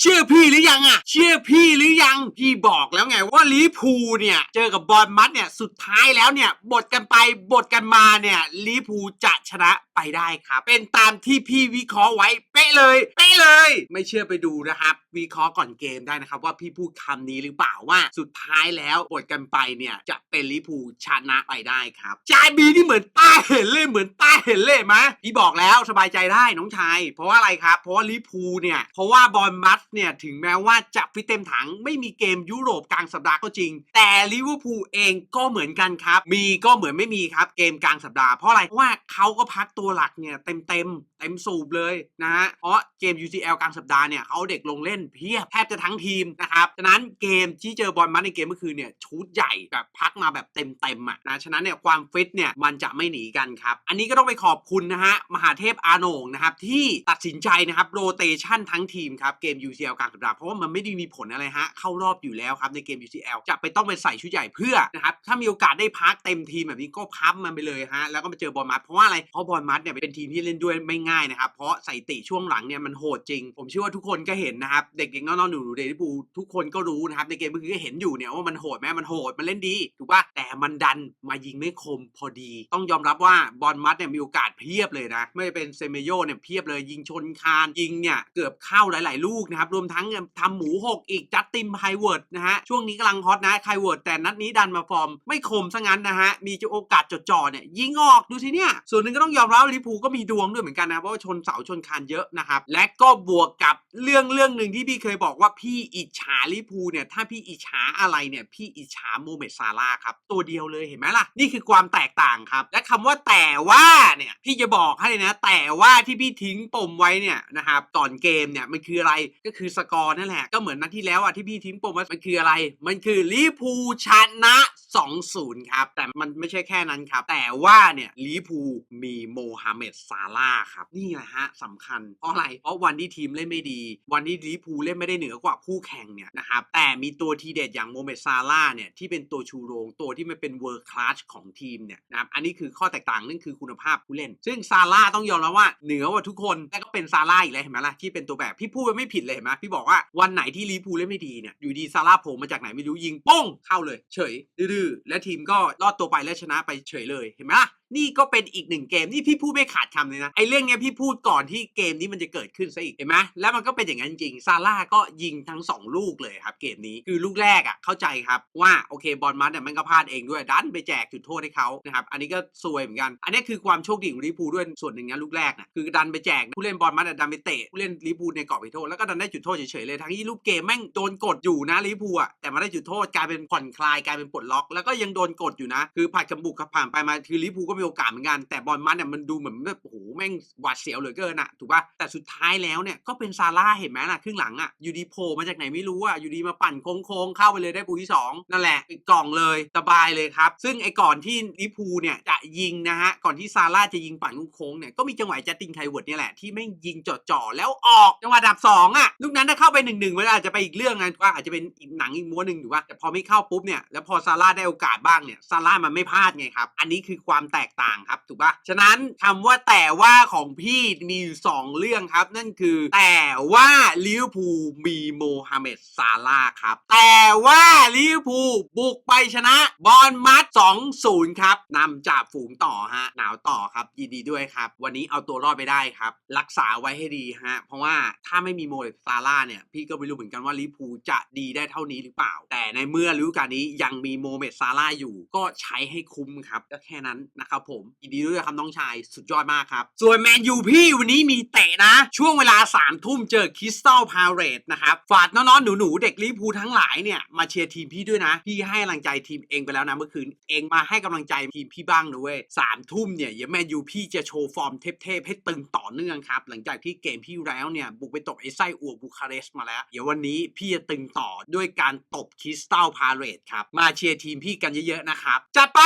เชื่อพี่หรือยังอะเชื่อพี่หรือยัง พี่บอกแล้วไงว่าลิพูเนี่ยเจอกับบอลมัดเนี่ยสุดท้ายแล้วเนี่ยบทกันไปบทกันมาเนี่ยลิพูจะชนะไปได้ครับ เป็นตามที่พี่วิเคราะห์ไว้เป๊ะเลยเป๊ะเลย ไม่เชื่อไปดูนะครับ วิเคราะห์ก่อนเกมได้นะครับ ว่าพี่พูดคำนี้หรือเปล่าว่าสุดท้ายแล้วบทกันไปเนี่ยจะเป็นลิพูชนะไปได้ครับจายบีนี่เหมือนป้าเห็นเลยเหมือนป้าเห็นเลยไหมพี่บอกแล้วสบายใจได้น้องชายเพราะว่าอะไรครับ เพราะว่าลิพูเนี่ยเพราะว่าบอลมัสเนี่ยถึงแม้ว่าจะฟิตเต็มถังไม่มีเกมยุโรปกลางสัปดาห์ก็จริง แต่ลิเวอร์พูลเองก็เหมือนกันครับ มีก็เหมือนไม่มีครับเกมกลางสัปดาห์เพราะอะไรเพราะว่าเขาก็พักตัวหลักเนี่ยเต็มเต็มเต็มสูบเลยนะฮะเพราะเกม UCL กลางสัปดาห์เนี่ยเขาเด็กลงเล่นเพียบแทบจะทั้งทีมนะครับฉะนั้นเกมที่เจอบอลมัสในเกมเมื่อคืนเนี่ยชุดใหญ่แบบพักมาแบบเต็มเต็มอะนะฉะนั้นเนี่ยความฟิตเนี่ยมันจะไม่หนีกันครับ อันนี้ก็ต้องไปขอบคุณนะฮะมหาเทพอาโหนงนะครับที่ตัดสินใจนะครับโรเตชันทั้งทีมครับเกม UCL กลางสัปดาห์เพราะว่ามันไม่ได้มีผลอะไรฮะเข้ารอบอยู่แล้วครับในเกม UCL จะไปต้องไปใส่ชุดใหญ่เพื่อนะครับถ้ามีโอกาสได้พักเต็มทีมแบบนี้ก็พับมันไปเลยฮะแล้วก็มาเจอบอลมัดเพราะว่าอะไรเพราะบอลมัดเนี่ยเป็นทีมที่เล่นด้วยไม่ง่ายนะครับเพราะใสถิติช่วงหลังเนี่ยมันโหดจริง ผมเชื่อว่าทุกคนก็เห็นนะครับเด็กๆน้องๆหนูๆเดลิบูทุกคนก็รู้นะครับในเกมเมื่อกี้ก็เห็นอยู่เนี่ยว่ามันโหดแม้มันโหดมันเล่นดีถูกป่ะแต่มันดันมายิงไม่คมพอดี ต้องยอมรับว่าบอลมัดเนี่ยมีโอกาสเพียบเลยนะไม่เป็นเซเมโยเนี่ยเพียบเลยยิงชนคานยิงเนี่ยเกือบเข้าหลาย ๆ ลูกนะครับรวมทั้งทำหมูหกอีกจัดติมไฮเวิร์ดนะฮะ ช่วงนี้กำลังฮอตนะไฮเวิร์ดแต่นัดนี้ดันมาฟอร์ม ไม่คมซะงั้นนะฮะ มีโอกาสจดจ่อเนี่ย ยิงออกดูสิเนี่ย ส่วนหนึ่งก็ต้องยอมรับลิพูก็มีดวงด้วยเหมือนกันนะ เพราะว่าชนเสาชนคานเยอะนะครับ และก็บวกกับเรื่องเรื่องหนึ่งที่พี่เคยบอกว่าพี่อิจฉาลิพูเนี่ยถ้าพี่อิจฉาอะไรเนี่ยพี่อิจฉาโมเมดซาร่าครับตัวเดียวเลยเห็นไหมล่ะนี่คือความแตกต่างครับ และคำว่าแต่ว่าเนี่ยพี่จะบอกให้นะ แต่ว่าที่พี่ทิ้งปมไว้เนี่ยนะครับก่อนเกมเนี่ยมันคืออะไรก็็คือสกอร์นั่นแหละ ก็เหมือนนัดที่แล้วอะที่พี่ทิ้งปมไว้มันคืออะไร มันคือลิพูชนะ 2-0 ครับ แต่มันไม่ใช่แค่นั้นครับ แต่ว่าเนี่ยลิพูมีโมฮัมเหม็ดซาร่าครับ นี่แหละฮะสำคัญ เพราะอะไร เพราะวันที่ทีมเล่นไม่ดี วันที่ลิพูเล่นไม่ได้เหนือกว่าคู่แข่งเนี่ยนะครับ แต่มีตัวทีเด็ดอย่างโมฮัมเหม็ดซาร่าเนี่ยที่เป็นตัวชูโรงตัวที่มันเป็นเวิร์คลาสของทีมเนี่ยนะครับอันนี้คือข้อแตกต่างนั่นคือคุณภาพผู้เล่น ซึ่งซาร่าต้องยอมรับว่าเหนือกว่าทุกคนและก็ เป็นซาร่าห์อีกเลยเห็นไหมล่ะที่เป็นตัวแบบพี่พูดไปไม่ผิดเลยเห็นไหมพี่บอกว่าวันไหนที่ลิเวอร์พูลเล่นไม่ดีเนี่ยอยู่ดีซาร่าห์โผล่มาจากไหนไม่รู้ยิงป้งเข้าเลย เฉยดื้อและทีมก็รอดตัวไปและชนะไปเฉยเลยเห็นไหมล่ะ นี่ก็เป็นอีกหนึ่งเกมนี่พี่พูดไม่ขาดคำเลยนะไอ้เรื่องเนี้ยพี่พูดก่อนที่เกมนี้มันจะเกิดขึ้นซะอีกเห็นไหมแล้วมันก็เป็นอย่างนั้นจริงซาร่าก็ยิงทั้งสองลูกเลยครับเกมนี้คือลูกแรกอะเข้าใจครับว่าโอเคบอลมัดเนี่ยมันก็พลาดเองด้วยดันไปแจกจุดโทษให้เขานะครับอันนี้ก็ซวยเหมือนกัน อันนี้คือความโชคดีของลิเวอร์พูด้วยส่วนหนึ่งนะลูกแรกนะคือดันไปแจกผู้เล่นบอลมัดดันไปเตะผู้เล่นลิเวอร์พูในกรอบจุดโทษแล้วก็ดันได้จุดโทษเฉยๆเลยทั้งที่ลูกเกมแม่งโดนกดอยู่นะลิเวอร์พูลอะแต่มาได้จุดโทษกลายเป็นผ่อนคลายกลายเป็นปลดล็อก แล้วก็ยังโดนกดอยู่นะ คือผัดกับบุกกับผ่านไปมาคือลิเวอร์พูก็มีโอกาสเหมือนกัน แต่บอลมัดเนี่ยมันดูเหมือนแบบโอ้โหแม่งหวาดเสียวเหลือเกินอะถูกป่ะแต่สุดท้ายแล้วเนี่ยก็เป็นซาร่าเห็นไหมล่ะครึ่งหลังอะอยู่ดีโผล่มาจากไหนไม่รู้อะอยู่ดีมาปั่นโค้งๆเข้าไปเลยได้ปูที่สองนั่นแหละกล่องเลยสบายเลยครับซึ่งไอ้ก่อนที่ลิพูเนี่ยจะยิงนะฮะก่อนที่ซาร่าจะยิงปั่นโค้งๆเนี่ยก็มีจังหวะจัดติงไคเวิร์ดเนี่ยแหละที่แม่งยิงจ่อๆแล้วออกจังหวะดับสองอะลูกนั้นถ้าเข้าไปหนึ่งหนึ่งมันอาจจะไปอีกเรื่องนะว่าอาจจะเป็นอีกหนังอีกม้วนหนึ่งถูกป่ะแต่พอไม่เข้าปุ๊บเนี่ยแล้วพอซาร่าได้โอกาสบ้างเนี่ยซาร่ามันไม่พลาดไงครับอันนี้คือความแตกต่างครับถูกปะฉะนั้นคำว่าแต่ว่าของพี่มีอยู่สองเรื่องครับ นั่นคือแต่ว่าลิเวอร์พูลมีโมฮัมเหม็ดซาร่าห์ครับ แต่ว่าลิเวอร์พูลบุกไปชนะบอลมัด2-0 ครับนำจากฝูงต่อฮะหนาวต่อครับยินดีด้วยครับ วันนี้เอาตัวรอดไปได้ครับ รักษาไว้ให้ดีฮะเพราะว่าถ้าไม่มีโมฮัมเหม็ดซาร่าห์เนี่ยพี่ก็ไม่รู้เหมือนกันว่าลิเวอร์พูลจะดีได้เท่านี้หรือเปล่า แต่ในเมื่อฤดูกาลนี้ยังมีโมฮัมเหม็ดซาร่าห์อยู่ ก็ใช้ให้คุ้มครับก็แค่นั้นนะครับผมยินดีด้วยครับน้องชายสุดยอดมากครับ ส่วนแมนยูพี่วันนี้มีเตะนะ ช่วงเวลา3ามทุ่มเจอคริสตัลพาเรตนะครับ ฝากน้องๆหนูๆเด็กลิเวอร์พูทั้งหลายเนี่ยมาเชียร์ทีมพี่ด้วยนะ พี่ให้กำลังใจทีมเองไปแล้วนะเมื่อคืนเองมาให้กำลังใจทีมพี่บ้างนะเว้ยสามทุ่มเนี่ยเดี๋ยวแมนยูพี่จะโชว์ฟอร์มเทพๆให้ตึงต่อเนื่องครับ หลังจากที่เกมพี่แล้วเนี่ยบุกไปตบไอ้ไส้อัวบูคาเรสต์มาแล้ว เดี๋ยววันนี้พี่จะตึงต่อด้วยการตบคริสตัลพาเรตครับมาเชียร์ทีมพี่กันเยอะๆนะครับจัดไป